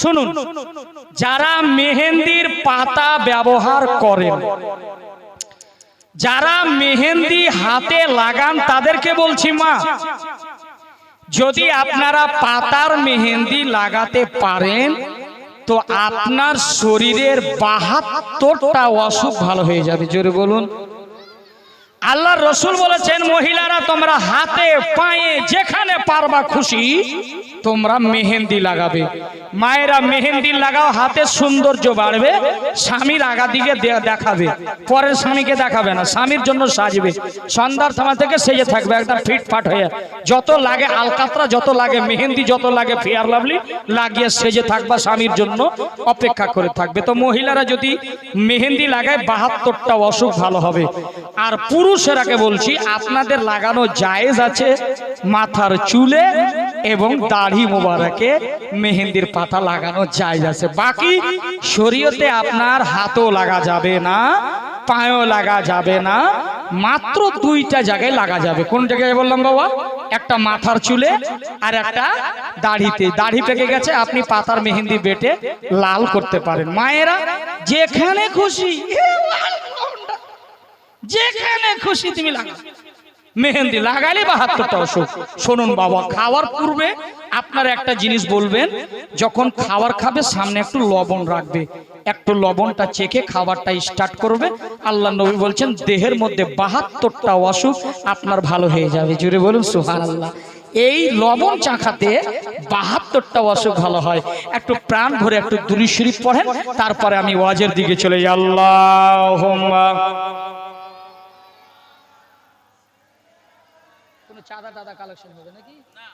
শুনুন, যারা মেহেন্দির পাতা ব্যবহার করেন, যারা মেহেন্দি হাতে লাগান, তাদেরকে বলছি মা, যদি আপনারা পাতার মেহেন্দি লাগাতে পারেন, তো আপনার শরীরের বাহাত্তরটা অসুখ ভালো হয়ে যাবে, জোরে বলুন। আল্লাহ রসুল বলেছেন, মহিলারা তোমরা হাতে, পায়ে যেখানে পারবা খুশি, তোমরা মেহেন্দি লাগাবে। মায়েরা মেহেন্দি লাগাও, হাতে সৌন্দর্য বাড়বে, স্বামীর আগা দিকে দেখাবে, পরের স্বামীকে দেখাবে না, স্বামীর জন্য সাজবে। সন্ধ্যার থামা থেকে সেজে থাকবে, একদম ফিটফাট হয়ে। যত লাগে আলকাতরা, যত লাগে মেহেন্দি, যত লাগে ফেয়ার লাভলি, লাগিয়ে সেজে থাকবা স্বামীর জন্য, অপেক্ষা করে থাকবে। তো মহিলারা যদি মেহেন্দি লাগায় বাহাত্তরটা অসুখ ভালো হবে। আর পুরুষেরাকে বলছি, আপনাদের লাগানো জায়েজ আছে মাথার চুলে এবং দাড়ি মোবারকে মেহেন্দির পাতা লাগানো জায়েজ আছে। বাকি শরীয়তে আপনার হাতও লাগা যাবে না, পায়েও লাগা যাবে না, মাত্র দুইটা জায়গায় লাগা যাবে। কোন জায়গায় বললাম বাবা? একটা মাথার চুলে আর একটা দাড়িতে। দাড়ি পেকে গেছে, আপনি পাতার মেহেন্দি বেটে লাল করতে পারেন। মায়েরা, যেখানে খুশি? যেখানে খুশি তুমি লাগা মেহেন্দি লাগাইলে বাহাত্তরটা অসুখ শুনুন বাবা, খাওয়ার পূর্বে আপনার একটা জিনিস বলবেন, যখন খাবার খাবে, সামনে একটু লবণ রাখবে। একটু লবণটা চেখে খাবারটা স্টার্ট করবে। আল্লাহ নবী বলছেন, দেহের মধ্যে বাহাত্তরটা অসুখ আপনার ভালো হয়ে যাবে। জুড়ে বলুন সুহান আল্লাহ এই লবণ চাখাতে বাহাত্তরটা অসুখ ভালো হয়। একটু প্রাণ ভরে একটু দুরি শরীফ পড়েন, তারপরে আমি ওয়াজের দিকে চলে যাই। আল্লাহ কোনো চাঁদা টাদা কালেকশন হবে নাকি? না।